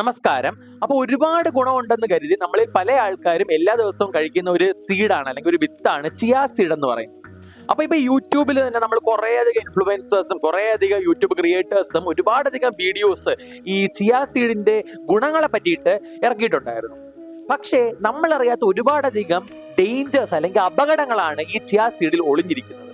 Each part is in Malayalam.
നമസ്കാരം. അപ്പൊ ഒരുപാട് ഗുണമുണ്ടെന്ന് കരുതി നമ്മളിൽ പല ആൾക്കാരും എല്ലാ ദിവസവും കഴിക്കുന്ന ഒരു സീഡാണ് അല്ലെങ്കിൽ ഒരു വിത്താണ് ചിയാ സീഡ് എന്ന് പറയും. അപ്പൊ ഇപ്പൊ യൂട്യൂബിൽ തന്നെ നമ്മൾ കുറെ അധികം ഇൻഫ്ലുവൻസേഴ്സും കുറെ അധികം യൂട്യൂബ് ക്രിയേറ്റേഴ്സും ഒരുപാടധികം വീഡിയോസ് ഈ ചിയാ സീഡിന്റെ ഗുണങ്ങളെ പറ്റിയിട്ട് ഇറക്കിയിട്ടുണ്ടായിരുന്നു. പക്ഷേ നമ്മൾ അറിയാത്ത ഒരുപാടധികം ഡേഞ്ചേഴ്സ് അല്ലെങ്കിൽ അപകടങ്ങളാണ് ഈ ചിയാ സീഡിൽ ഒളിഞ്ഞിരിക്കുന്നത്.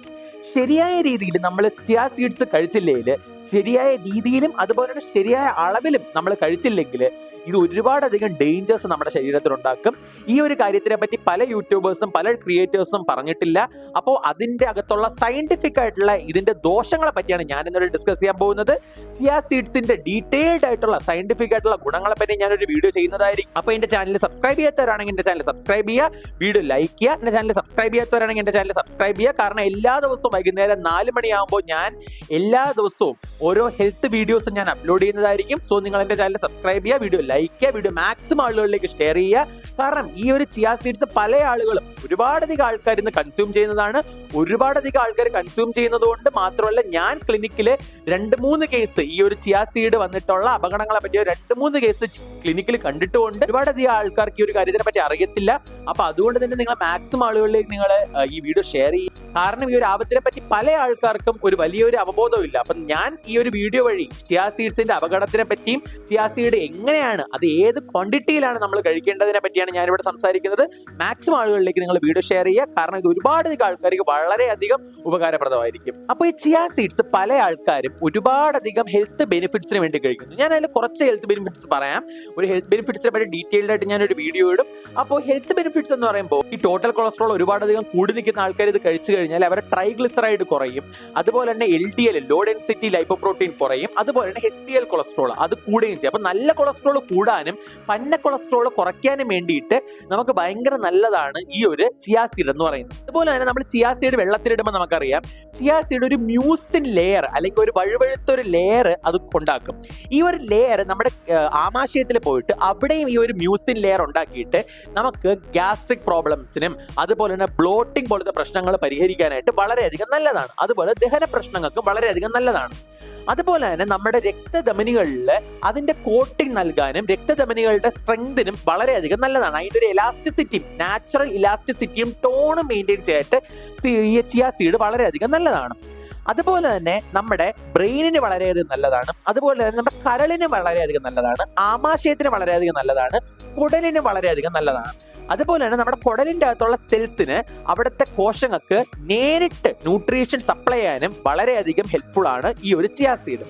ശരിയായ രീതിയിൽ നമ്മൾ ചിയാ സീഡ്സ് കഴിച്ചില്ലെങ്കിൽ ശരിയായ രീതിയിലും അതുപോലെ തന്നെ ശരിയായ അളവിലും നമ്മൾ കഴിച്ചില്ലെങ്കിൽ ഇത് ഒരുപാടധികം ഡേഞ്ചേഴ്സ് നമ്മുടെ ശരീരത്തിൽ ഉണ്ടാക്കും ഈ ഒരു കാര്യത്തിനെ പറ്റി പല യൂട്യൂബേഴ്സും പല ക്രിയേറ്റേഴ്സും പറഞ്ഞിട്ടില്ല. അപ്പോൾ അതിന്റെ അകത്തുള്ള സയന്റിഫിക് ആയിട്ടുള്ള ഇതിന്റെ ദോഷങ്ങളെ പറ്റിയാണ് ഞാൻ ഇന്നലെ ഡിസ്കസ് ചെയ്യാൻ പോകുന്നത്. സിയാ സീഡ്സിന്റെ ഡീറ്റെയിൽഡ് ആയിട്ടുള്ള സയന്റിഫിക് ആയിട്ടുള്ള ഗുണങ്ങളെ പറ്റി ഞാനൊരു വീഡിയോ ചെയ്യുന്നതായിരിക്കും. അപ്പോൾ എന്റെ ചാനൽ സബ്സ്ക്രൈബ് ചെയ്യാത്തവരാണെങ്കിൽ എന്റെ ചാനൽ സബ്സ്ക്രൈബ് ചെയ്യുക വീഡിയോ ലൈക്ക് ചെയ്യുക എന്റെ ചാനൽ സബ്സ്ക്രൈബ് ചെയ്യാത്തവരാണെങ്കിൽ എന്റെ ചാനൽ സബ്സ്ക്രൈബ് ചെയ്യുക കാരണം എല്ലാ ദിവസവും വൈകുന്നേരം നാല് മണിയാകുമ്പോൾ ഞാൻ എല്ലാ ദിവസവും ഓരോ ഹെൽത്ത് വീഡിയോസും ഞാൻ അപ്ലോഡ് ചെയ്യുന്നതായിരിക്കും. സോ നിങ്ങൾ എന്റെ ചാനൽ സബ്സ്ക്രൈബ് ചെയ്യുക വീഡിയോ ലൈക്ക് വീഡിയോ മാക്സിമം ആളുകളിലേക്ക് ഷെയർ ചെയ്യുക. കാരണം ഈ ഒരു ചിയാ സീഡ്സ് പല ആളുകളും ഒരുപാടധികം ആൾക്കാർ ഇന്ന് കൺസ്യൂം ചെയ്യുന്നതാണ്. ഒരുപാടധികം ആൾക്കാർ കൺസ്യൂം ചെയ്യുന്നത് കൊണ്ട് മാത്രമല്ല ഞാൻ ക്ലിനിക്കിൽ രണ്ട് മൂന്ന് കേസ് ഈ ഒരു ചിയാ സീഡ് വന്നിട്ടുള്ള അപകടങ്ങളെ പറ്റിയ രണ്ട് മൂന്ന് കേസ് ക്ലിനിക്കിൽ കണ്ടിട്ടുകൊണ്ട് ഒരുപാടധികം ആൾക്കാർക്ക് ഈ ഒരു കാര്യത്തിനെ പറ്റി അറിയത്തില്ല. അപ്പൊ അതുകൊണ്ട് തന്നെ നിങ്ങൾ മാക്സിമം ആളുകളിലേക്ക് നിങ്ങൾ ഈ വീഡിയോ ഷെയർ ചെയ്യും. കാരണം ഈ ഒരു ആപത്തിനെ പറ്റി പല ആൾക്കാർക്കും ഒരു വലിയൊരു അവബോധവും ഇല്ല. അപ്പൊ ഞാൻ ഈ ഒരു വീഡിയോ വഴി ചിയാ സീഡ്സിന്റെ അപകടത്തിനെ പറ്റിയും ചിയാ സീഡ് എങ്ങനെയാണ് അത് ഏത് ക്വാണ്ടിറ്റിയിലാണ് നമ്മൾ കഴിക്കേണ്ടതിനെ പറ്റിയാണ് ഞാൻ ഇവിടെ സംസാരിക്കുന്നത്. മാക്സിമം ആളുകളിലേക്ക് നിങ്ങൾ വീഡിയോ ഷെയർ ചെയ്യുക. കാരണം ഇത് ഒരുപാട് ആൾക്കാർക്ക് വളരെയധികം ഉപകാരപ്രദമായിരിക്കും. അപ്പോൾ ഈ ചിയാ സീഡ്സ് പല ആൾക്കാരും ഒരുപാടധികം ഹെൽത്ത് ബെനിഫിറ്റ്സിന് വേണ്ടി കഴിക്കുന്നു. ഞാൻ അതിൽ കുറച്ച് ഹെൽത്ത് ബെനിഫിറ്റ്സ് പറയാം. ഒരു ഹെൽത്ത് ബെനിഫിറ്റ്സിനെ പറ്റി ഡീറ്റെയിൽഡ് ആയിട്ട് ഞാനൊരു വീഡിയോ ഇടും. അപ്പോൾ ഹെൽത്ത് ബെനിഫിറ്റ്സ് എന്ന് പറയുമ്പോൾ ഈ ടോട്ടൽ കൊളസ്ട്രോൾ ഒരുപാടധികം കൂടി നിൽക്കുന്ന ആൾക്കാർ ഇത് കഴിച്ചു കഴിഞ്ഞാൽ അവരുടെ ട്രൈഗ്ലിസറൈഡ് കുറയും. അതുപോലെ തന്നെ L D L low density lipoprotein കുറയും. അതുപോലെ തന്നെ എച്ച് ഡി എൽ കൊളസ്ട്രോൾ അത് കൂടുകയും ചെയ്യും. അപ്പോൾ നല്ല കൊളസ്ട്രോൾ കൂടാനും പന്ന കൊളസ്ട്രോൾ കുറയ്ക്കാനും വേണ്ടിയിട്ട് നമുക്ക് ഭയങ്കര നല്ലതാണ് ഈ ഒരു ചിയാസീഡ് എന്ന് പറയുന്നത്. അതുപോലെ തന്നെ നമ്മൾ ചിയാസീഡ് വെള്ളത്തിലിടുമ്പോൾ നമുക്കറിയാം ചിയാസീഡ് ഒരു മ്യൂസിൻ ലെയർ അല്ലെങ്കിൽ ഒരു വഴുവഴുത്ത ഒരു ലെയർ അത് ഉണ്ടാക്കും. ഈ ഒരു ലെയർ നമ്മുടെ ആമാശയത്തിൽ പോയിട്ട് അവിടെയും ഈ ഒരു മ്യൂസിൻ ലെയർ ഉണ്ടാക്കിയിട്ട് നമുക്ക് ഗ്യാസ്ട്രിക് പ്രോബ്ലംസിനും അതുപോലെ തന്നെ ബ്ലോട്ടിംഗ് പോലത്തെ പ്രശ്നങ്ങൾ പരിഹരിക്കാനായിട്ട് വളരെയധികം നല്ലതാണ്. അതുപോലെ ദഹന പ്രശ്നങ്ങൾക്കും വളരെയധികം നല്ലതാണ്. അതുപോലെ തന്നെ നമ്മുടെ രക്തധമനികളിൽ അതിന്റെ കോട്ടിംഗ് നൽകാനും രക്തധമനികളുടെ സ്ട്രെങ്തിനും വളരെയധികം നല്ലതാണ്. അതിന്റെ ഒരു എലാസ്റ്റിസിറ്റിയും നാച്ചുറൽ ഇലാസ്റ്റിസിറ്റിയും ടോണും മെയിന്റെയിൻ ചെയ്തിട്ട് ചിയാ സീഡ് വളരെയധികം നല്ലതാണ്. അതുപോലെ തന്നെ നമ്മുടെ ബ്രെയിനിന് വളരെയധികം നല്ലതാണ്. അതുപോലെ തന്നെ നമ്മുടെ കരളിന് വളരെയധികം നല്ലതാണ്. ആമാശയത്തിന് വളരെയധികം നല്ലതാണ്. കുടലിന് വളരെയധികം നല്ലതാണ്. അതുപോലെ തന്നെ നമ്മുടെ കുടലിന്റെ അകത്തുള്ള സെൽസിന് അവിടുത്തെ കോശങ്ങൾക്ക് നേരിട്ട് ന്യൂട്രീഷൻ സപ്ലൈ ചെയ്യാനും വളരെയധികം ഹെൽപ്ഫുൾ ആണ് ഈ ഒരു ചിയാസീഡ്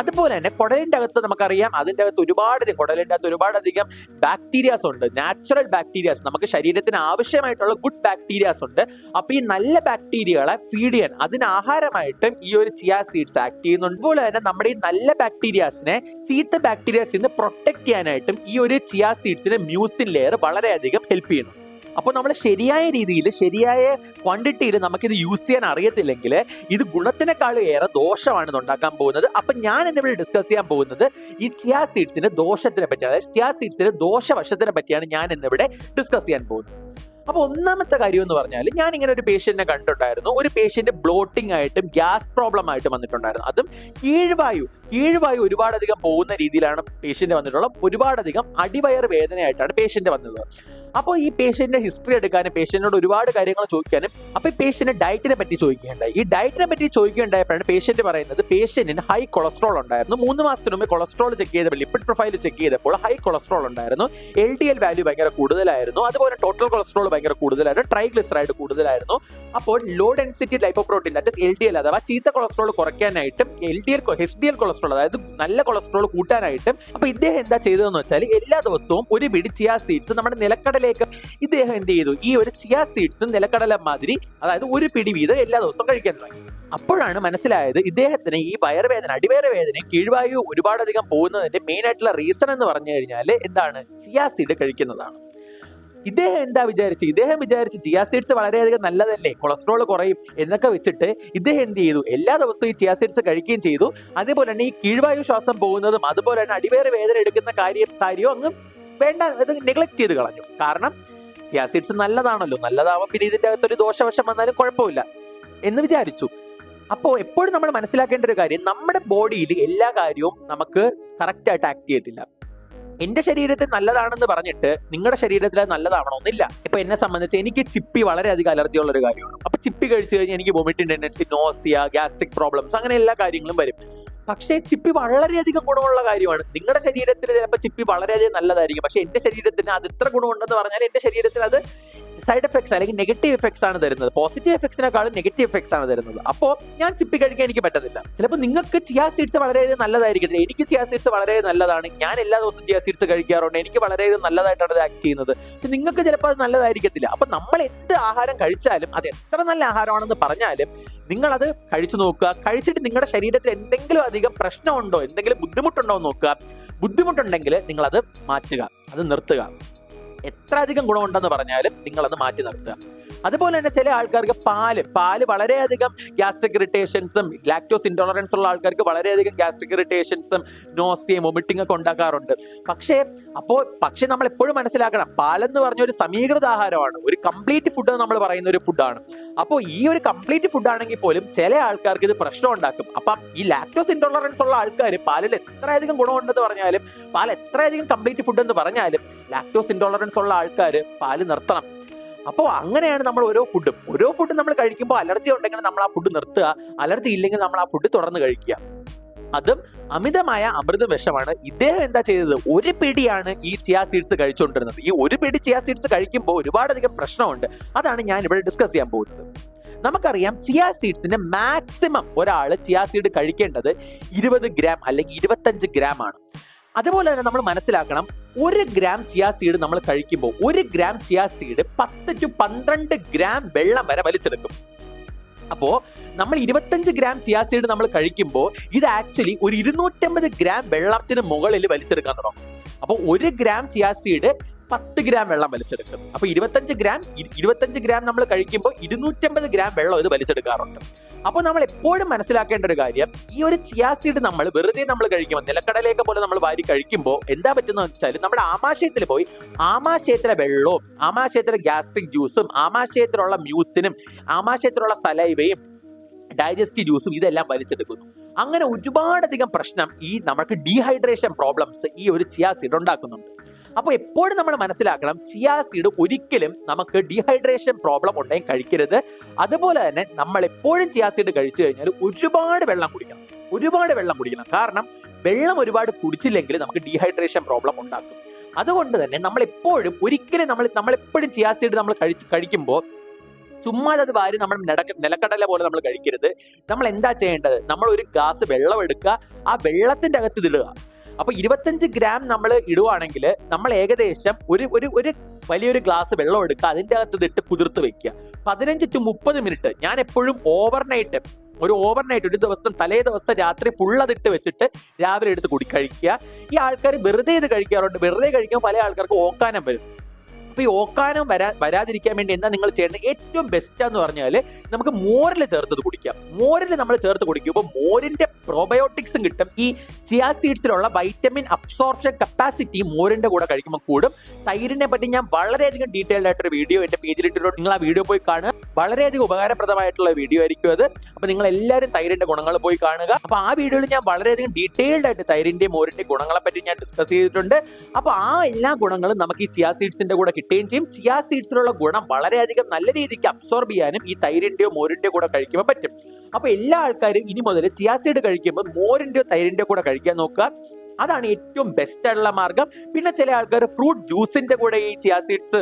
അതുപോലെ തന്നെ കുടലിന്റെ അകത്ത് നമുക്കറിയാം അതിന്റെ അകത്ത് ഒരുപാട് കുടലിന്റെ അകത്ത് ഒരുപാടധികം ബാക്ടീരിയാസ് ഉണ്ട്. നാച്ചുറൽ ബാക്ടീരിയാസ് നമുക്ക് ശരീരത്തിന് ആവശ്യമായിട്ടുള്ള ഗുഡ് ബാക്ടീരിയാസ് ഉണ്ട്. അപ്പൊ ഈ നല്ല ബാക്ടീരിയകളെ ഫീഡ് ചെയ്യാൻ അതിന് ആഹാരമായിട്ടും ഈ ഒരു ചിയാ സീഡ്സ് ആക്ട് ചെയ്യുന്നുണ്ട്. അതുപോലെ തന്നെ നമ്മുടെ ഈ നല്ല ബാക്ടീരിയാസിനെ ചീത്ത ബാക്ടീരിയാസിൽ നിന്ന് പ്രൊട്ടക്ട് ചെയ്യാനായിട്ടും ഈ ഒരു ചിയാ സീഡ്സിന് മ്യൂസിൻ ലെയർ വളരെയധികം ഹെൽപ്പ് ചെയ്യുന്നു. അപ്പോൾ നമ്മൾ ശരിയായ രീതിയിൽ ശരിയായ ക്വാണ്ടിറ്റിയിൽ നമുക്കിത് യൂസ് ചെയ്യാൻ അറിയത്തില്ലെങ്കിൽ ഇത് ഗുണത്തിനേക്കാളും ഏറെ ദോഷമാണ് ഉണ്ടാക്കാൻ പോകുന്നത്. അപ്പം ഞാൻ ഇന്നിവിടെ ഡിസ്കസ് ചെയ്യാൻ പോകുന്നത് ഈ ചിയാ സീഡ്സിന്റെ ദോഷത്തിനെ പറ്റിയാണ്. അതായത് ചിയാ സീഡ്സിന്റെ ദോഷവശത്തിനെ പറ്റിയാണ് ഞാൻ ഇന്നിവിടെ ഡിസ്കസ് ചെയ്യാൻ പോകുന്നത്. അപ്പോൾ ഒന്നാമത്തെ കാര്യം എന്ന് പറഞ്ഞാൽ ഞാൻ ഇങ്ങനെ ഒരു പേഷ്യന്റിനെ കണ്ടിട്ടുണ്ടായിരുന്നു. ഒരു പേഷ്യന്റ് ബ്ലോട്ടിംഗ് ആയിട്ടും ഗ്യാസ് പ്രോബ്ലം ആയിട്ടും വന്നിട്ടുണ്ടായിരുന്നു. അതും കീഴ്വായു കീഴ്വായു ഒരുപാടധികം പോകുന്ന രീതിയിലാണ് പേഷ്യന്റ് വന്നിട്ടുള്ളത്. ഒരുപാടധികം അടിവയർ വേദനയായിട്ടാണ് പേഷ്യന്റ് വന്നത്. അപ്പോൾ ഈ പേഷ്യന്റിന്റെ ഹിസ്റ്ററി എടുക്കാനും പേഷ്യന്റിനോട് ഒരുപാട് കാര്യങ്ങൾ ചോദിക്കാനും അപ്പോൾ ഈ പേഷ്യന്റ് ഡയറ്റിനെ പറ്റി ചോദിക്കുകയുണ്ടായി. ഈ ഡയറ്റിനെ പറ്റി ചോദിക്കുകയുണ്ടായപ്പോഴാണ് പേഷ്യന്റ് പറയുന്നത് പേഷ്യന്റിന് ഹൈ കൊളസ്ട്രോൾ ഉണ്ടായിരുന്നു. മൂന്ന് മാസത്തിന് മുമ്പ് കൊളസ്ട്രോൾ ചെക്ക് ചെയ്തപ്പോൾ ലിപ്പിഡ് പ്രൊഫൈൽ ചെക്ക് ചെയ്തപ്പോൾ ഹൈ കൊളസ്ട്രോൾ ഉണ്ടായിരുന്നു. എൽ ഡി എൽ വാല്യൂ ഭയങ്കര കൂടുതലായിരുന്നു. അതുപോലെ ടോട്ടൽ കൊളസ്ട്രോൾ ഭയങ്കര കൂടുതലായിരുന്നു. ട്രൈഗ്ലിസറൈഡ് കൂടുതലായിരുന്നു. അപ്പോൾ low density lipoprotein that L D L അഥവാ ചീത്ത cholesterol കുറയ്ക്കാനായിട്ടും L D L H D L cholesterol അതായത് നല്ല കൊളസ്ട്രോൾ കൂട്ടാനായിട്ടും അപ്പോൾ ഇദ്ദേഹം എന്താ ചെയ്തതെന്ന് വെച്ചാൽ എല്ലാ ദിവസവും ഒരു പിടി ചിയാ സീഡ്സ് നമ്മുടെ നിലക്കടലേക്ക് ഇദ്ദേഹം എന്ത് ചെയ്തു? ഈ ഒരു ചിയ സീഡ്സ് നിലക്കടല മാതിരി അതായത് ഒരു പിടി വീതം എല്ലാ ദിവസവും കഴിക്കാൻ തുടങ്ങി. അപ്പോഴാണ് മനസ്സിലായത് ഇദ്ദേഹത്തിന് ഈ വയറുവേദന വേദന കീഴ്വായു ഒരുപാടധികം പോകുന്നതിന്റെ മെയിൻ ആയിട്ടുള്ള റീസൺ എന്ന് പറഞ്ഞു കഴിഞ്ഞാൽ എന്താണ്? ചിയാ സീഡ് കഴിക്കുന്നതാണ്. ഇദ്ദേഹം എന്താ വിചാരിച്ചു ഇദ്ദേഹം വിചാരിച്ചു ചിയാ സീഡ്സ് വളരെയധികം നല്ലതല്ലേ കൊളസ്ട്രോൾ കുറയും എന്നൊക്കെ വെച്ചിട്ട് ഇദ്ദേഹം എന്ത് ചെയ്തു? എല്ലാ ദിവസവും ഈ ചിയാ സീഡ്സ് കഴിക്കുകയും ചെയ്തു. അതേപോലെ തന്നെ ഈ കീഴ്വായു ശ്വാസം പോകുന്നതും അതുപോലെ തന്നെ അടിവേറെ വേദന എടുക്കുന്ന കാര്യം കാര്യവും അങ്ങ് വേണ്ട ഇത് നെഗ്ലക്ട് ചെയ്ത് കളഞ്ഞു. കാരണം ചിയാ സീഡ്സ് നല്ലതാണല്ലോ. നല്ലതാവാം പിന്നെ ഇതിന്റെ അകത്തൊരു ദോഷവശം വന്നാലും കുഴപ്പമില്ല എന്ന് വിചാരിച്ചു. അപ്പോൾ എപ്പോഴും നമ്മൾ മനസ്സിലാക്കേണ്ട ഒരു കാര്യം നമ്മുടെ ബോഡിയിൽ എല്ലാ കാര്യവും നമുക്ക് കറക്റ്റ് ആയിട്ട് ആക്ട് ചെയ്യത്തില്ല. എന്റെ ശരീരത്തിൽ നല്ലതാണെന്ന് പറഞ്ഞിട്ട് നിങ്ങളുടെ ശരീരത്തിൽ നല്ലതാവണമെന്നില്ല. ഇപ്പൊ എന്നെ സംബന്ധിച്ച് എനിക്ക് ചിപ്പി വളരെയധികം അലർജി ഒരു കാര്യമാണ്. അപ്പൊ ചിപ്പി കഴിച്ചു കഴിഞ്ഞാൽ എനിക്ക് vomiting tendency nausea gastric problems അങ്ങനെ എല്ലാ കാര്യങ്ങളും വരും. പക്ഷേ ചിപ്പി വളരെയധികം ഗുണമുള്ള കാര്യമാണ്. നിങ്ങളുടെ ശരീരത്തിൽ ചിലപ്പോൾ ചിപ്പി വളരെയധികം നല്ലതായിരിക്കും. പക്ഷെ എന്റെ ശരീരത്തിന് അത് ഇത്ര ഗുണമുണ്ടെന്ന് പറഞ്ഞാൽ എന്റെ ശരീരത്തിന് അത് സൈഡ് എഫക്ട്സ് അല്ലെങ്കിൽ നെഗറ്റീവ് എഫക്ട്സ് ആണ് തരുന്നത്. പോസിറ്റീവ് എഫക്ട്സിനെക്കാളും നെഗറ്റീവ് എഫക്ട്സ് ആണ് തരുന്നത്. അപ്പോൾ ഞാൻ ചിപ്പി കഴിക്കാൻ എനിക്ക് പറ്റത്തില്ല. ചിലപ്പോൾ നിങ്ങൾക്ക് ചിയാ സീഡ്സ് വളരെയധികം നല്ലതായിരിക്കും എനിക്ക് ചിയാ സീഡ്സ് വളരെ നല്ലതാണ്. ഞാൻ എല്ലാ ദിവസവും ചിയാ സീഡ്സ് കഴിക്കാറുണ്ട്. എനിക്ക് വളരെയധികം നല്ലതായിട്ടാണ് അത് ആക്ട് ചെയ്യുന്നത്. നിങ്ങൾക്ക് ചിലപ്പോൾ അത് നല്ലതായിരിക്കത്തില്ല. അപ്പൊ നമ്മൾ എന്ത് ആഹാരം കഴിച്ചാലും അത് എത്ര നല്ല ആഹാരമാണെന്ന് പറഞ്ഞാലും നിങ്ങൾ അത് കഴിച്ചു നോക്കുക. കഴിച്ചിട്ട് നിങ്ങളുടെ ശരീരത്തിൽ എന്തെങ്കിലും അധികം പ്രശ്നമുണ്ടോ എന്തെങ്കിലും ബുദ്ധിമുട്ടുണ്ടോ എന്ന് നോക്കുക. ബുദ്ധിമുട്ടുണ്ടെങ്കിൽ നിങ്ങൾ അത് മാറ്റുക അത് നിർത്തുക. എത്ര അധികം ഗുണമുണ്ടെന്ന് പറഞ്ഞാലും നിങ്ങൾ അത് മാറ്റി നിർത്തുക. അതുപോലെ തന്നെ ചില ആൾക്കാർക്ക് പാൽ പാൽ വളരെയധികം ഗ്യാസ്ട്രിക് ഇറിറ്റേഷൻസും ലാക്ടോസ് ഇൻടോളറൻസ് ഉള്ള ആൾക്കാർക്ക് വളരെയധികം ഗ്യാസ്ട്രിക് ഇറിറ്റേഷൻസും നോസിയും വൊമിറ്റിംഗ് ഒക്കെ ഉണ്ടാക്കാറുണ്ട്. പക്ഷേ അപ്പോൾ പക്ഷെ നമ്മൾ എപ്പോഴും മനസ്സിലാക്കണം പാലെന്ന് പറഞ്ഞ ഒരു സമീകൃത ആഹാരമാണ്. ഒരു കംപ്ലീറ്റ് ഫുഡ് നമ്മൾ പറയുന്ന ഒരു ഫുഡാണ് അപ്പോൾ ഈ ഒരു കംപ്ലീറ്റ് ഫുഡ് ആണെങ്കിൽ പോലും ചില ആൾക്കാർക്ക് ഇത് പ്രശ്നം ഉണ്ടാക്കും. അപ്പം ഈ ലാക്ടോസ് ഇൻടോളറൻസ് ഉള്ള ആൾക്കാർ പാലിൽ എത്രയധികം ഗുണമുണ്ടെന്ന് പറഞ്ഞാലും പാൽ എത്രയധികം കംപ്ലീറ്റ് ഫുഡ് എന്ന് പറഞ്ഞാലും ലാക്ടോസ് ഇൻടോളറൻസ് ഉള്ള ആൾക്കാർ പാൽ നിർത്തണം. അപ്പോൾ അങ്ങനെയാണ് നമ്മൾ ഓരോ ഫുഡും ഓരോ ഫുഡ് നമ്മൾ കഴിക്കുമ്പോൾ അലർജി ഉണ്ടെങ്കിൽ നമ്മൾ ആ ഫുഡ് നിർത്തുക. അലർജി ഇല്ലെങ്കിൽ നമ്മൾ ആ ഫുഡ് തുറന്ന് കഴിക്കുക. അതും അമിതമായ അമൃത വിഷമാണ്. ഇദ്ദേഹം എന്താ ചെയ്തത്? ഒരു പിടിയാണ് ഈ ചിയാ സീഡ്സ് കഴിച്ചുകൊണ്ടിരുന്നത് ഈ ഒരു പിടി ചിയാ സീഡ്സ് കഴിക്കുമ്പോൾ ഒരുപാടധികം പ്രശ്നമുണ്ട്. അതാണ് ഞാൻ ഇവിടെ ഡിസ്കസ് ചെയ്യാൻ പോകുന്നത്. നമുക്കറിയാം ചിയാ സീഡ്സിന്റെ മാക്സിമം ഒരാൾ ചിയാ സീഡ് കഴിക്കേണ്ടത് ഇരുപത് ഗ്രാം അല്ലെങ്കിൽ ഇരുപത്തഞ്ച് ഗ്രാം ആണ്. അതുപോലെ തന്നെ നമ്മൾ മനസ്സിലാക്കണം ഒരു ഗ്രാം ചിയാ സീഡ് നമ്മൾ കഴിക്കുമ്പോൾ ഒരു ഗ്രാം ചിയാ സീഡ് പത്ത് ടു പന്ത്രണ്ട് ഗ്രാം വെള്ളം വരെ വലിച്ചെടുക്കും. അപ്പോ നമ്മൾ ഇരുപത്തഞ്ച് ഗ്രാം ചിയാ സീഡ് നമ്മൾ കഴിക്കുമ്പോൾ ഇത് ആക്ച്വലി ഒരു ഇരുന്നൂറ്റമ്പത് ഗ്രാം വെള്ളത്തിന് മുകളിൽ വലിച്ചെടുക്കാൻ തുടങ്ങും. അപ്പോൾ ഒരു ഗ്രാം ചിയാ സീഡ് പത്ത് ഗ്രാം വെള്ളം വലിച്ചെടുക്കും. അപ്പൊ ഇരുപത്തഞ്ച് ഗ്രാം ഇരുപത്തഞ്ച് ഗ്രാം നമ്മൾ കഴിക്കുമ്പോൾ ഇരുന്നൂറ്റമ്പത് ഗ്രാം വെള്ളം ഇത് വലിച്ചെടുക്കാറുണ്ട്. അപ്പോൾ നമ്മൾ എപ്പോഴും മനസ്സിലാക്കേണ്ട ഒരു കാര്യം ഈ ഒരു ചിയാ സീഡ് നമ്മൾ വെറുതെ നമ്മൾ കഴിക്കുമ്പോൾ നിലക്കടലേക്ക് പോലെ നമ്മൾ വാരി കഴിക്കുമ്പോൾ എന്താ പറ്റുന്ന വെച്ചാൽ നമ്മുടെ ആമാശയത്തിൽ പോയി ആമാശയത്തിലെ വെള്ളവും ആമാശയത്തിലെ ഗ്യാസ്ട്രിക് ജ്യൂസും ആമാശയത്തിലുള്ള മ്യൂസിനും ആമാശയത്തിലുള്ള സലൈവയും ഡൈജസ്റ്റീവ് ജ്യൂസും ഇതെല്ലാം വലിച്ചെടുക്കുന്നു. അങ്ങനെ ഒരുപാടധികം പ്രശ്നം ഈ നമുക്ക് ഡീഹൈഡ്രേഷൻ പ്രോബ്ലംസ് ഈ ഒരു ചിയാ സീഡ് ഉണ്ടാക്കുന്നുണ്ട്. അപ്പോൾ എപ്പോഴും നമ്മൾ മനസ്സിലാക്കണം ചിയാ സീഡ് ഒരിക്കലും നമുക്ക് ഡീഹൈഡ്രേഷൻ പ്രോബ്ലം ഉണ്ടെങ്കിൽ കഴിക്കരുത്. അതുപോലെ തന്നെ നമ്മൾ എപ്പോഴും ചിയാ സീഡ് കഴിച്ചു കഴിഞ്ഞാൽ ഒരുപാട് വെള്ളം കുടിക്കണം. ഒരുപാട് വെള്ളം കുടിക്കണം. കാരണം വെള്ളം ഒരുപാട് കുടിച്ചില്ലെങ്കിൽ നമുക്ക് ഡീഹൈഡ്രേഷൻ പ്രോബ്ലം ഉണ്ടാക്കും. അതുകൊണ്ട് തന്നെ നമ്മൾ എപ്പോഴും ഒരിക്കലും നമ്മൾ നമ്മളെപ്പോഴും ചിയാ സീഡ് നമ്മൾ കഴിച്ച് കഴിക്കുമ്പോൾ ചുമ്മാ അത് വാരി നമ്മൾ നിലക്ക നിലക്കടല പോലെ നമ്മൾ കഴിക്കരുത്. നമ്മൾ എന്താ ചെയ്യേണ്ടത്? നമ്മൾ ഒരു ഗ്ലാസ് വെള്ളം എടുക്കുക. ആ വെള്ളത്തിന്റെ അകത്ത് ഇതിടുക. അപ്പൊ ഇരുപത്തഞ്ച് ഗ്രാം നമ്മൾ ഇടുവാണെങ്കിൽ നമ്മൾ ഏകദേശം ഒരു ഒരു ഒരു വലിയൊരു ഗ്ലാസ് വെള്ളം എടുക്കുക അതിന്റെ അകത്ത് ഇട്ട് കുതിർത്ത് വെക്കുക. പതിനഞ്ച് ടു മുപ്പത് മിനിറ്റ് ഞാൻ എപ്പോഴും ഓവർനൈറ്റ് ഒരു ഓവർനൈറ്റ് ഒരു ദിവസം തലേ ദിവസം രാത്രി ഫുൾ അതിട്ട് വെച്ചിട്ട് രാവിലെ എടുത്ത് കുടി കഴിക്കുക. ഈ ആൾക്കാർ വെറുതെ ഇത് കഴിക്കാറുണ്ട്. വെറുതെ കഴിക്കുമ്പോൾ പല ആൾക്കാർക്ക് ഓക്കാനം വരും. അപ്പൊ ഈ ഓക്കാനം വരാ വരാതിരിക്കാൻ വേണ്ടി എന്താ നിങ്ങൾ ചെയ്യേണ്ടത്? ഏറ്റവും ബെസ്റ്റ് എന്ന് പറഞ്ഞാൽ നമുക്ക് മോരിൽ ചേർത്തത് കുടിക്കാം. മോരിൽ നമ്മൾ ചേർത്ത് കുടിക്കുമ്പോൾ മോരിന്റെ പ്രോബയോട്ടിക്സും കിട്ടും. ഈ ചിയാ സീഡ്സിലുള്ള വൈറ്റമിൻ അബ്സോർപ്ഷൻ കപ്പാസിറ്റി മോരിന്റെ കൂടെ കഴിക്കുമ്പോൾ കൂടും. തൈരിനെ പറ്റി ഞാൻ വളരെയധികം ഡീറ്റെയിൽഡ് ആയിട്ടൊരു വീഡിയോ എന്റെ പേജിൽ ഇട്ടിട്ടുണ്ട് നിങ്ങൾ ആ വീഡിയോ പോയി കാണുക. വളരെയധികം ഉപകാരപ്രദമായിട്ടുള്ള വീഡിയോ ആയിരിക്കും അത്. അപ്പൊ നിങ്ങൾ എല്ലാവരും തൈരിന്റെ ഗുണങ്ങൾ പോയി കാണുക. അപ്പൊ ആ വീഡിയോയിൽ ഞാൻ വളരെയധികം ഡീറ്റെയിൽഡ് ആയിട്ട് തൈരിന്റെയും മോരിന്റെ ഗുണങ്ങളെ പറ്റി ഞാൻ ഡിസ്കസ് ചെയ്തിട്ടുണ്ട്. അപ്പൊ ആ എല്ലാ ഗുണങ്ങളും നമുക്ക് ഈ ചിയാ സീഡ്സിന്റെ കൂടെ കിട്ടുകയും ചെയ്യും. ചിയാ സീഡ്സിലുള്ള ഗുണം വളരെയധികം നല്ല രീതിക്ക് അബ്സോർബ് ചെയ്യാനും ഈ തൈരിന്റെയോ മോരിന്റെയോ കൂടെ കഴിക്കുമ്പോൾ പറ്റും. അപ്പൊ എല്ലാ ആൾക്കാരും ഇനി മുതൽ ചിയാ സീഡ് കഴിക്കുമ്പോൾ മോരിന്റെയോ തൈരിന്റെയോ കൂടെ കഴിക്കാൻ നോക്കുക. അതാണ് ഏറ്റവും ബെസ്റ്റ് ആയിട്ടുള്ള മാർഗം. പിന്നെ ചില ആൾക്കാർ ഫ്രൂട്ട് ജ്യൂസിന്റെ കൂടെ ഈ ചിയാ സീഡ്സ്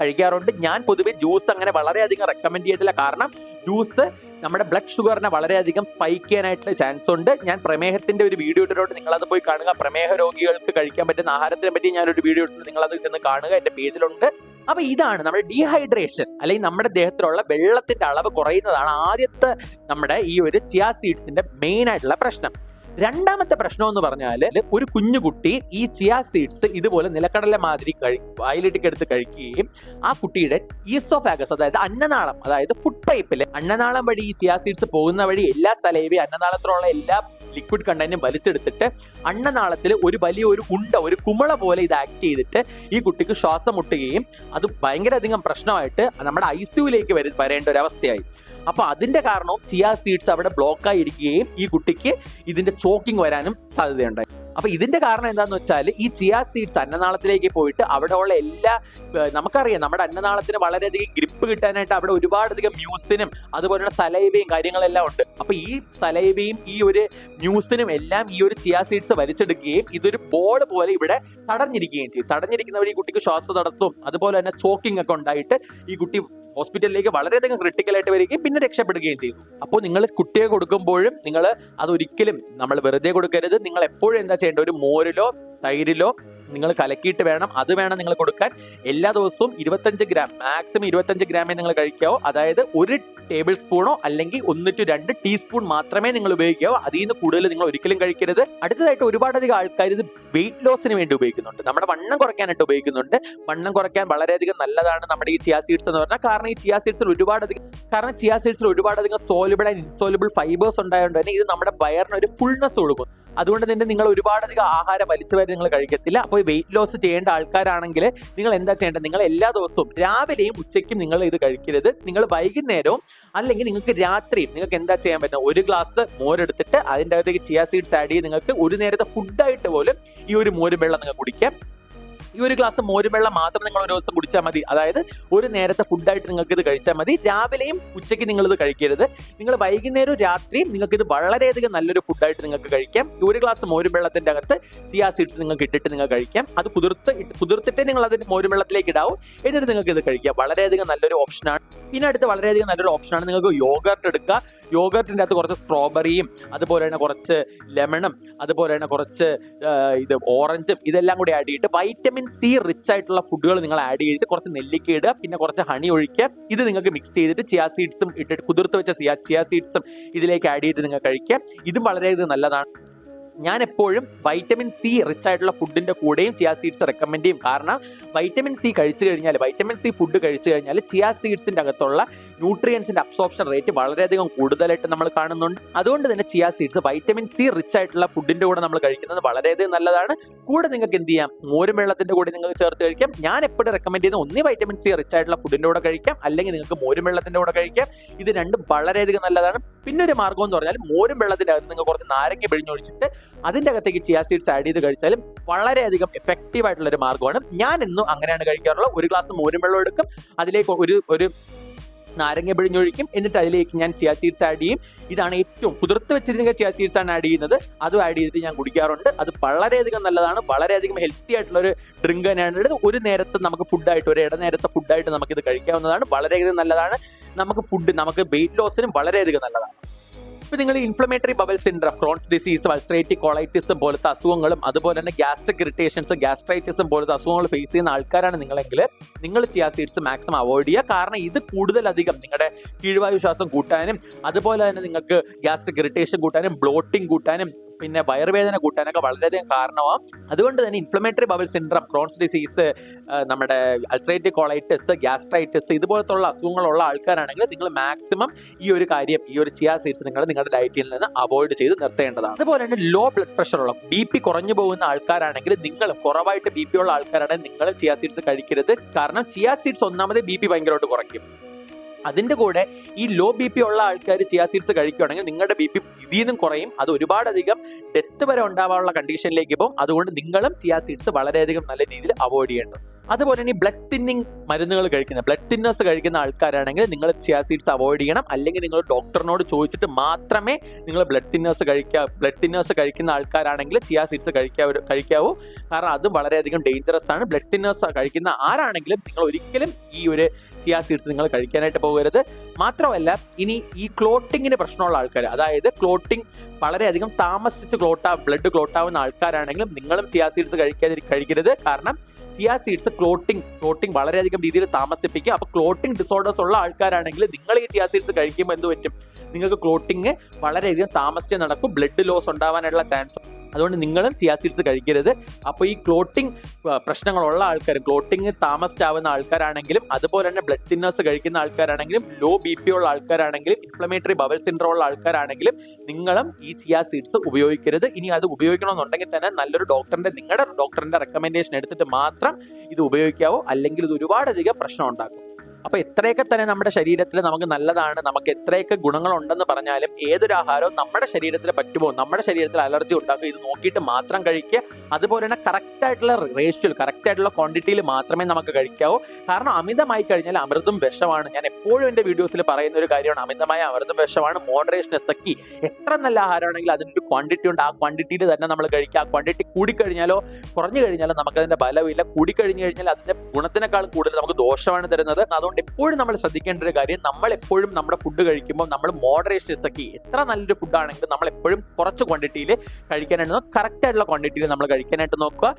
കഴിക്കാറുണ്ട്. ഞാൻ പൊതുവെ ജ്യൂസ് അങ്ങനെ വളരെയധികം റെക്കമെൻഡ് ചെയ്തിട്ടില്ല. കാരണം ജ്യൂസ്. നമ്മുടെ ബ്ലഡ് ഷുഗറിനെ വളരെയധികം സ്പൈക്ക് ചെയ്യാനായിട്ടുള്ള ചാൻസ് ഉണ്ട്. ഞാൻ പ്രമേഹത്തിന്റെ ഒരു വീഡിയോ ഇട്ടിട്ടുണ്ട്. നിങ്ങൾ അത് പോയി കാണുക. പ്രമേഹ രോഗികൾക്ക് കഴിക്കാൻ പറ്റുന്ന ആഹാരത്തിനെ പറ്റി ഒരു വീഡിയോ ഇട്ടിട്ടുണ്ട്. നിങ്ങൾ അത് ചെന്ന് കാണുക. എന്റെ പേജിലുണ്ട്. അപ്പൊ ഇതാണ് നമ്മുടെ ഡീഹൈഡ്രേഷൻ അല്ലെങ്കിൽ നമ്മുടെ ദേഹത്തിലുള്ള വെള്ളത്തിന്റെ അളവ് കുറയുന്നതാണ് ആദ്യത്തെ നമ്മുടെ ഈ ഒരു ചിയാ സീഡ്സിന്റെ മെയിൻ ആയിട്ടുള്ള പ്രശ്നം. രണ്ടാമത്തെ പ്രശ്നം എന്ന് പറഞ്ഞാൽ ഒരു കുഞ്ഞു കുട്ടി ഈ ചിയാ സീഡ്സ് ഇതുപോലെ നിലക്കടല മാതിരി കഴി വായിലിട്ടിക്ക് എടുത്ത് കഴിക്കുകയും ആ കുട്ടിയുടെ ഈസോഫാഗസ് അതായത് അന്നനാളം അതായത് ഫുഡ് പൈപ്പിൽ അന്നനാളം വഴി ഈ ചിയാ സീഡ്സ് പോകുന്ന വഴി എല്ലാ സലൈവയും അന്നനാളത്തിലുള്ള എല്ലാ ലിക്വിഡ് കണ്ടന്റും വലിച്ചെടുത്തിട്ട് അന്നനാളത്തിൽ ഒരു വലിയ ഒരു കുണ്ട ഒരു കുമള പോലെ ഇത് ആക്ട് ചെയ്തിട്ട് ഈ കുട്ടിക്ക് ശ്വാസം മുട്ടുകയും അത് ഭയങ്കര അധികം പ്രശ്നമായിട്ട് നമ്മുടെ ഐ സിയുലേക്ക് വരേണ്ട ഒരു അവസ്ഥയായി. അപ്പൊ അതിന്റെ കാരണവും ചിയാ സീഡ്സ് അവിടെ ബ്ലോക്ക് ആയിരിക്കുകയും ഈ കുട്ടിക്ക് ഇതിന്റെ ചോക്കിംഗ് വരാനും സാധ്യതയുണ്ടായി. അപ്പൊ ഇതിന്റെ കാരണം എന്താന്ന് വെച്ചാൽ ഈ ചിയാ സീഡ്സ് അന്നനാളത്തിലേക്ക് പോയിട്ട് അവിടെ ഉള്ള എല്ലാ നമുക്കറിയാം നമ്മുടെ അന്നനാളത്തിന് വളരെയധികം ഗ്രിപ്പ് കിട്ടാനായിട്ട് അവിടെ ഒരുപാടധികം മ്യൂസിനും അതുപോലെയുള്ള സലൈബയും കാര്യങ്ങളെല്ലാം ഉണ്ട്. അപ്പൊ ഈ സലൈബയും ഈ ഒരു മ്യൂസിനും എല്ലാം ഈ ഒരു ചിയാ സീഡ്സ് വലിച്ചെടുക്കുകയും ഇതൊരു ബോൾ പോലെ ഇവിടെ തടഞ്ഞിരിക്കുകയും ചെയ്യും. തടഞ്ഞിരിക്കുന്ന വഴി ഈ കുട്ടിക്ക് ശ്വാസതടസ്സവും അതുപോലെ തന്നെ ചോക്കിംഗ് ഒക്കെ ഉണ്ടായിട്ട് ഈ കുട്ടി ഹോസ്പിറ്റലിലേക്ക് വളരെയധികം ക്രിട്ടിക്കലായിട്ട് വരികയും പിന്നെ രക്ഷപ്പെടുകയും ചെയ്തു. അപ്പോൾ നിങ്ങൾ കുട്ടിയെ കൊടുക്കുമ്പോഴും നിങ്ങൾ അതൊരിക്കലും നമ്മൾ വെറുതെ കൊടുക്കരുത്. നിങ്ങൾ എപ്പോഴും എന്താ ചെയ്യേണ്ടത് ഒരു മോരിലോ തൈരിലോ നിങ്ങൾ കലക്കിയിട്ട് വേണം. അത് വേണം നിങ്ങൾ കൊടുക്കാൻ. എല്ലാ ദിവസവും ഇരുപത്തഞ്ച് ഗ്രാം മാക്സിമം ഇരുപത്തഞ്ച് ഗ്രാമേ നിങ്ങൾ കഴിക്കാവോ. അതായത് ഒരു ടേബിൾ സ്പൂണോ അല്ലെങ്കിൽ ഒന്ന് ടു രണ്ട് ടീസ്പൂൺ മാത്രമേ നിങ്ങൾ ഉപയോഗിക്കാവോ. അതിൽ നിന്ന് കൂടുതൽ നിങ്ങൾ ഒരിക്കലും കഴിക്കരുത്. അടുത്തതായിട്ട് ഒരുപാടധികം ആൾക്കാർ ഇത് വെയിറ്റ് ലോസിന് വേണ്ടി ഉപയോഗിക്കുന്നുണ്ട്. നമ്മുടെ വണ്ണം കുറയ്ക്കാനായിട്ട് ഉപയോഗിക്കുന്നുണ്ട്. വണ്ണം കുറയ്ക്കാൻ വളരെയധികം നല്ലതാണ് നമ്മുടെ ഈ ചിയാ സീഡ്സ് എന്ന് പറഞ്ഞാൽ. കാരണം ഈ ചിയാ സീഡ്സിൽ ഒരുപാടധികം കാരണം ചിയാ സീഡ്സിൽ ഒരുപാടധികം സോലിബിൾ ആൻഡ് ഇൻസോലിബിൾ ഫൈബേഴ്സ് ഉണ്ടായതുകൊണ്ട് തന്നെ ഇത് നമ്മുടെ വയറിന് ഒരു ഫുൾനെസ് കൊടുക്കും. അതുകൊണ്ട് തന്നെ നിങ്ങൾ ഒരുപാടധികം ആഹാരം വലിച്ചു വരെ നിങ്ങൾ കഴിക്കത്തില്ല. അപ്പോൾ വെയിറ്റ് ലോസ് ചെയ്യേണ്ട ആൾക്കാരാണെങ്കിൽ നിങ്ങൾ എന്താ ചെയ്യേണ്ടത്? നിങ്ങൾ എല്ലാ ദിവസവും രാവിലെയും ഉച്ചയ്ക്കും നിങ്ങൾ ഇത് കഴിക്കരുത്. നിങ്ങൾ വൈകുന്നേരവും അല്ലെങ്കിൽ നിങ്ങൾക്ക് രാത്രി നിങ്ങൾക്ക് എന്താ ചെയ്യാൻ പറ്റുന്നത്? ഒരു ഗ്ലാസ് മോരെടുത്തിട്ട് അതിന്റെ അകത്തേക്ക് ചിയാ സീഡ്സ് ആഡ് ചെയ്ത് നിങ്ങൾക്ക് ഒരു നേരത്തെ ഫുഡായിട്ട് പോലും ഈ ഒരു മോരും വെള്ളം നിങ്ങൾ കുടിക്കാം. ഈ ഒരു ഗ്ലാസ് മോരുവെള്ളം മാത്രം നിങ്ങൾ ഒരു ദിവസം കുടിച്ചാൽ മതി. അതായത് ഒരു നേരത്തെ ഫുഡായിട്ട് നിങ്ങൾക്ക് ഇത് കഴിച്ചാൽ മതി. രാവിലെയും ഉച്ചയ്ക്ക് നിങ്ങൾ ഇത് കഴിക്കരുത്. നിങ്ങൾ വൈകുന്നേരവും രാത്രിയും നിങ്ങൾക്ക് ഇത് വളരെയധികം നല്ലൊരു ഫുഡായിട്ട് നിങ്ങൾക്ക് കഴിക്കാം. ഒരു ഗ്ലാസ് മോരുവെള്ളത്തിന്റെ അകത്ത് സിയാ സീഡ്സ് നിങ്ങൾക്ക് ഇട്ടിട്ട് നിങ്ങൾ കഴിക്കാം. അത് കുതിർത്ത് കുതിർത്തിട്ടേ നിങ്ങൾ അതിന് മോരുവെള്ളത്തിലേക്ക് ഇടാവും. എന്നിട്ട് നിങ്ങൾക്ക് ഇത് കഴിക്കാം. വളരെയധികം നല്ലൊരു ഓപ്ഷനാണ്. പിന്നെ അടുത്ത് വളരെയധികം നല്ലൊരു ഓപ്ഷനാണ് നിങ്ങൾക്ക് യോഗർട്ട് എടുക്കുക. യോഗർട്ടിന്റെ അകത്ത് കുറച്ച് സ്ട്രോബെറിയും അതുപോലെ തന്നെ കുറച്ച് ലെമണും അതുപോലെ തന്നെ കുറച്ച് ഇത് ഓറഞ്ചും ഇതെല്ലാം കൂടി ആഡ് ചെയ്തിട്ട് വൈറ്റമിൻ സി റിച്ച് ആയിട്ടുള്ള ഫുഡുകൾ നിങ്ങൾ ആഡ് ചെയ്തിട്ട് കുറച്ച് നെല്ലിക്ക ഇടുക പിന്നെ കുറച്ച് ഹണി ഒഴിക്കുക. ഇത് നിങ്ങൾക്ക് മിക്സ് ചെയ്തിട്ട് ചിയാ സീഡ്സും ഇട്ടിട്ട് കുതിർത്ത് വെച്ച ചിയാ സീഡ്സും ഇതിലേക്ക് ആഡ് ചെയ്തിട്ട് നിങ്ങൾ കഴിക്കുക. ഇതും വളരെയധികം നല്ലതാണ്. ഞാൻ എപ്പോഴും വൈറ്റമിൻ സി റിച്ച് ആയിട്ടുള്ള ഫുഡിന്റെ കൂടെയും ചിയാ സീഡ്സ് റെക്കമെൻഡ് ചെയ്യും. കാരണം വൈറ്റമിൻ സി കഴിച്ചു കഴിഞ്ഞാൽ വൈറ്റമിൻ സി ഫുഡ് കഴിച്ചു കഴിഞ്ഞാൽ ചിയാ സീഡ്സിന്റെ അകത്തുള്ള ന്യൂട്രിയൻസിന്റെ അബ്സോർപ്ഷൻ റേറ്റ് വളരെയധികം കൂടുതലായിട്ട് നമ്മൾ കാണുന്നുണ്ട്. അതുകൊണ്ട് തന്നെ chia seeds vitamin C rich ആയിട്ടുള്ള ഫുഡിന്റെ കൂടെ നമ്മൾ കഴിക്കുന്നത് വളരെയധികം നല്ലതാണ്. കൂടെ നിങ്ങൾക്ക് എന്ത് ചെയ്യാം? മോരും വെള്ളത്തിന്റെ കൂടെ നിങ്ങൾക്ക് ചേർത്ത് കഴിക്കാം. ഞാൻ എപ്പോഴും റെക്കമെൻഡ് ചെയ്യുന്ന ഒന്നി വൈറ്റമിൻ സി റിച്ച് ആയിട്ടുള്ള ഫുഡിന്റെ കൂടെ കഴിക്കാം. അല്ലെങ്കിൽ നിങ്ങൾക്ക് മോരും വെള്ളത്തിന്റെ കൂടെ കഴിക്കാം. ഇത് രണ്ടും വളരെയധികം നല്ലതാണ്. പിന്നെ ഒരു മാർഗം എന്ന് പറഞ്ഞാൽ മോരും വെള്ളത്തിന്റെ അകത്ത് നിങ്ങൾ കുറച്ച് നാരങ്ങ പിഴിഞ്ഞൊഴിച്ചിട്ട് അതിന്റെ അകത്തേക്ക് ചിയാ സീഡ്സ് ആഡ് ചെയ്ത് കഴിച്ചാലും വളരെയധികം എഫക്റ്റീവ് ആയിട്ടുള്ള ഒരു മാർഗമാണ്. ഞാൻ ഇന്നും അങ്ങനെയാണ് കഴിക്കാറുള്ളത്. ഒരു ഗ്ലാസ് മോരും വെള്ളം എടുക്കും. അതിലേക്ക് ഒരു ഒരു നാരങ്ങ പിഴിഞ്ഞൊഴിക്കും. എന്നിട്ട് അതിലേക്ക് ഞാൻ ചിയാ സീഡ്സ് ആഡ് ചെയ്യും. ഇതാണ് ഏറ്റവും കുതിർത്ത് വെച്ചിരുന്ന ചിയാ സീഡ്സ് ആണ് ആഡ് ചെയ്യുന്നത്. അതും ആഡ് ചെയ്തിട്ട് ഞാൻ കുടിക്കാറുണ്ട്. അത് വളരെയധികം നല്ലതാണ്. വളരെയധികം ഹെൽത്തി ആയിട്ടുള്ള ഒരു ഡ്രിങ്ക് തന്നെയാണ് ഒരു നേരത്തെ നമുക്ക് ഫുഡായിട്ട് ഒരു ഇടനേരത്തെ ഫുഡായിട്ട് നമുക്ക് ഇത് കഴിക്കാവുന്നതാണ്. വളരെയധികം നല്ലതാണ്. നമുക്ക് ഫുഡ് നമുക്ക് വെയിറ്റ് ലോസിനും വളരെയധികം നല്ലതാണ്. ഇപ്പൊ നിങ്ങൾ inflammatory bowel syndrome Crohn's disease ulcerative കൊളൈറ്റിസും പോലത്തെ അസുഖങ്ങളും അതുപോലെ തന്നെ ഗ്യാസ്ട്രിക് ഇറിറ്റേഷൻസ് ഗ്യാസ്ട്രൈറ്റിസും പോലത്തെ അസുഖങ്ങൾ ഫേസ് ചെയ്യുന്ന ആൾക്കാരാണ് നിങ്ങളെങ്കിൽ നിങ്ങൾ ചിയാ സീഡ്സ് മാക്സിമം അവോയ്ഡ് ചെയ്യുക. കാരണം ഇത് കൂടുതലധികം നിങ്ങളുടെ കീഴ്വായു ശ്വാസം കൂട്ടാനും അതുപോലെ തന്നെ നിങ്ങൾക്ക് ഗ്യാസ്ട്രിക് ഇറിറ്റേഷൻ കൂട്ടാനും ബ്ലോട്ടിംഗ് കൂട്ടാനും പിന്നെ വയറുവേദന കൂട്ടാനൊക്കെ വളരെയധികം കാരണമാവും. അതുകൊണ്ട് തന്നെ inflammatory bowel syndrome Crohn's disease നമ്മുടെ അൾസറേറ്റീവ് കോളൈറ്റിസ് ഗ്യാസ്ട്രൈറ്റിസ് ഇതുപോലത്തുള്ള അസുഖങ്ങളുള്ള ആൾക്കാരാണെങ്കിൽ നിങ്ങൾ മാക്സിമം ഈ ഒരു കാര്യം ഈ ഒരു ചിയാ സീഡ്സ് നിങ്ങൾ നിങ്ങളുടെ ഡയറ്റിൽ നിന്ന് അവോയ്ഡ് ചെയ്ത് നിർത്തേണ്ടതാണ്. അതുപോലെ തന്നെ ലോ ബ്ലഡ് പ്രഷർ ഉള്ള ബി പി കുറഞ്ഞു പോകുന്ന ആൾക്കാരാണെങ്കിൽ നിങ്ങൾ കുറവായിട്ട് ബി പി ഉള്ള ആൾക്കാരാണെങ്കിൽ നിങ്ങൾ ചിയാ സീഡ്സ് കഴിക്കരുത്. കാരണം ചിയാ സീഡ്സ് ഒന്നാമത് ബി പി ഭയങ്കരമായിട്ട് കുറയ്ക്കും. അതിന്റെ കൂടെ ഈ ലോ ബി പി ഉള്ള ആൾക്കാർ ചിയാ സീഡ്സ് കഴിക്കുകയാണെങ്കിൽ നിങ്ങളുടെ ബി പി ഇതിൽ നിന്നും കുറയും. അത് ഒരുപാടധികം ഡെത്ത് വരെ ഉണ്ടാവാനുള്ള കണ്ടീഷനിലേക്ക് പോകും. അതുകൊണ്ട് നിങ്ങളും ചിയാ സീഡ്സ് വളരെയധികം നല്ല രീതിയിൽ അവോയ്ഡ് ചെയ്യേണ്ടത് അതുപോലെ ഈ ബ്ലഡ് തിന്നിങ് മരുന്നുകൾ കഴിക്കുന്ന ബ്ലഡ് തിന്നേഴ്സ് കഴിക്കുന്ന ആൾക്കാരാണെങ്കിൽ നിങ്ങൾ ചിയാ സീഡ്സ് അവോയ്ഡ് ചെയ്യണം. അല്ലെങ്കിൽ നിങ്ങൾ ഡോക്ടറിനോട് ചോദിച്ചിട്ട് മാത്രമേ നിങ്ങൾ ബ്ലഡ് തിന്നേഴ്സ് കഴിക്കാ ബ്ലഡ് തിന്നേഴ്സ് കഴിക്കുന്ന ആൾക്കാരാണെങ്കിൽ ചിയാ സീഡ്സ് കഴിക്കാവൂ കഴിക്കാവൂ. കാരണം അത് വളരെയധികം ഡേഞ്ചറസ് ആണ്. ബ്ലഡ് തിന്നേഴ്സ് കഴിക്കുന്ന ആരാണെങ്കിലും നിങ്ങൾ ഒരിക്കലും ഈ ഒരു ചിയാ സീഡ്സ് നിങ്ങൾ കഴിക്കാനായിട്ട് പോകരുത്. മാത്രമല്ല ഇനി ഈ ക്ലോട്ടിങ്ങിന് പ്രശ്നമുള്ള ആൾക്കാർ അതായത് ക്ലോട്ടിങ് വളരെയധികം താമസിച്ച് ക്ലോട്ടാ ബ്ലഡ് ക്ലോട്ടാവുന്ന ആൾക്കാരാണെങ്കിലും നിങ്ങളും ചിയാ സീഡ്സ് കഴിക്കാതിരി കഴിക്കരുത്. കാരണം ചിയാ സീഡ്സ് ക്ലോട്ടിംഗ് ക്ലോട്ടിംഗ് വളരെയധികം രീതിയിൽ താമസിപ്പിക്കും. അപ്പൊ ക്ലോട്ടിംഗ് ഡിസോർഡേഴ്സ് ഉള്ള ആൾക്കാരാണെങ്കിൽ നിങ്ങൾ ഈ ചിയാ സീഡ്സ് കഴിക്കുമ്പോൾ എന്ത് പറ്റും? നിങ്ങൾക്ക് ക്ലോട്ടിങ് വളരെയധികം താമസിച്ച് നടക്കും. ബ്ലഡ് ലോസ് ഉണ്ടാവാനുള്ള ചാൻസ് അതുകൊണ്ട് നിങ്ങളും ചിയാ സീഡ്സ് കഴിക്കരുത്. അപ്പോൾ ഈ ക്ലോട്ടിംഗ് പ്രശ്നങ്ങളുള്ള ആൾക്കാർ ക്ലോട്ടിംഗ് താമസിച്ചാവുന്ന ആൾക്കാരാണെങ്കിലും അതുപോലെ തന്നെ ബ്ലഡ് തിന്നേഴ്സ് കഴിക്കുന്ന ആൾക്കാരാണെങ്കിലും ലോ ബി പി ഉള്ള ആൾക്കാരാണെങ്കിലും ഇൻഫ്ലമേറ്ററി ബബൽ സിൻഡ്രോം ഉള്ള ആൾക്കാരാണെങ്കിലും നിങ്ങളും ഈ ചിയാ സീഡ്സ് ഉപയോഗിക്കരുത്. ഇനി അത് ഉപയോഗിക്കണമെന്നുണ്ടെങ്കിൽ തന്നെ നല്ലൊരു ഡോക്ടറിന്റെ നിങ്ങളുടെ ഡോക്ടറിന്റെ റെക്കമെൻഡേഷൻ എടുത്തിട്ട് മാത്രം ഇത് ഉപയോഗിക്കാവോ? അല്ലെങ്കിൽ ഇത് ഒരുപാടധികം പ്രശ്നം ഉണ്ടാക്കും. അപ്പൊ എത്രയൊക്കെ തന്നെ നമ്മുടെ ശരീരത്തിൽ നമുക്ക് നല്ലതാണ്. നമുക്ക് എത്രയൊക്കെ ഗുണങ്ങളുണ്ടെന്ന് പറഞ്ഞാലും ഏതൊരു ആഹാരവും നമ്മുടെ ശരീരത്തിൽ പറ്റുമോ നമ്മുടെ ശരീരത്തിൽ അലർജി ഉണ്ടാക്കും ഇത് നോക്കിയിട്ട് മാത്രം കഴിക്കുക. അതുപോലെ തന്നെ കറക്റ്റ് ആയിട്ടുള്ള റേഷ്യോയിൽ കറക്റ്റ് ആയിട്ടുള്ള ക്വാണ്ടിറ്റിയിൽ മാത്രമേ നമുക്ക് കഴിക്കാവൂ. കാരണം അമിതമായി കഴിഞ്ഞാൽ അമൃതും വിഷമാണ്. ഞാൻ എപ്പോഴും എന്റെ വീഡിയോസിൽ പറയുന്ന ഒരു കാര്യമാണ്. അമിതമായ അമൃതും വിഷമാണ്. മോഡറേഷൻ എസക്കി എത്ര നല്ല ആഹാരമാണെങ്കിലും അതിനൊരു ക്വാണ്ടിറ്റി ഉണ്ട്. ആ ക്വാണ്ടിറ്റിയിൽ തന്നെ നമ്മൾ കഴിക്കുക. ആ ക്വാണ്ടിറ്റി കൂടിക്കഴിഞ്ഞാലോ കുറഞ്ഞു കഴിഞ്ഞാലോ നമുക്കതിന്റെ ബലമില്ല. കൂടിക്കഴിഞ്ഞു കഴിഞ്ഞാൽ അതിന്റെ ഗുണത്തിനേക്കാൾ കൂടുതൽ നമുക്ക് ദോഷമാണ് തരുന്നത്. അതുകൊണ്ട് എപ്പോഴും നമ്മൾ ശ്രദ്ധിക്കേണ്ട ഒരു കാര്യം നമ്മൾ എപ്പോഴും നമ്മുടെ ഫുഡ് കഴിക്കുമ്പോൾ നമ്മൾ മോഡറേഷൻ ഇസക്കി എത്ര നല്ലൊരു ഫുഡാണെങ്കിലും നമ്മൾ എപ്പോഴും കുറച്ച് ക്വാണ്ടിറ്റിയിൽ കഴിക്കാനായിട്ട് കറക്റ്റ് ആയിട്ടുള്ള ക്വാണ്ടിറ്റിയിൽ നമ്മൾ കഴിക്കാനായിട്ട് നോക്കുക.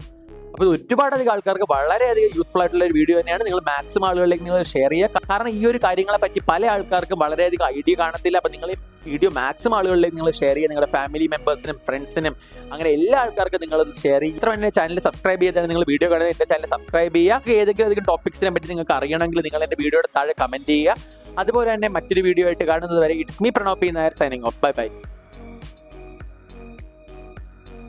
അപ്പോൾ ഇത് ഒരുപാടധികം ആൾക്കാർക്ക് വളരെയധികം യൂസ്ഫുൾ ആയിട്ടുള്ള ഒരു വീഡിയോ തന്നെയാണ്. നിങ്ങൾ മാക്സിമം ആളുകളിലേക്ക് നിങ്ങൾ ഷെയർ ചെയ്യുക. കാരണം ഈ ഒരു കാര്യങ്ങളെ പറ്റി പല ആൾക്കാർക്കും വളരെയധികം ഐഡിയ കാണത്തില്ല. അപ്പോൾ നിങ്ങൾ വീഡിയോ മാക്സിമം ആളുകളിലേക്ക് നിങ്ങൾ ഷെയർ ചെയ്യുക. നിങ്ങളുടെ ഫാമിലി മെമ്പേഴ്സിനും ഫ്രണ്ട്സിനും അങ്ങനെ എല്ലാ ആൾക്കാർക്കും നിങ്ങൾ ഷെയർ ചെയ്യുക. ഇത്ര തന്നെ ചാനൽ സബ്സ്ക്രൈബ് ചെയ്താണ് നിങ്ങൾ വീഡിയോ കാണുന്നത് എന്റെ ചാനൽ സബ്സ്ക്രൈബ് ചെയ്യുക. ഏതൊക്കെ ഏതൊക്കെ ടോപ്പിക്സിനെ പറ്റി നിങ്ങൾക്ക് അറിയണമെങ്കിൽ നിങ്ങൾ എന്റെ വീഡിയോയുടെ താഴെ കമന്റ് ചെയ്യുക. അതുപോലെ തന്നെ മറ്റൊരു വീഡിയോ ആയിട്ട് കാണുന്നത് വരെ it's me Pranoppi Nair signing off bye bye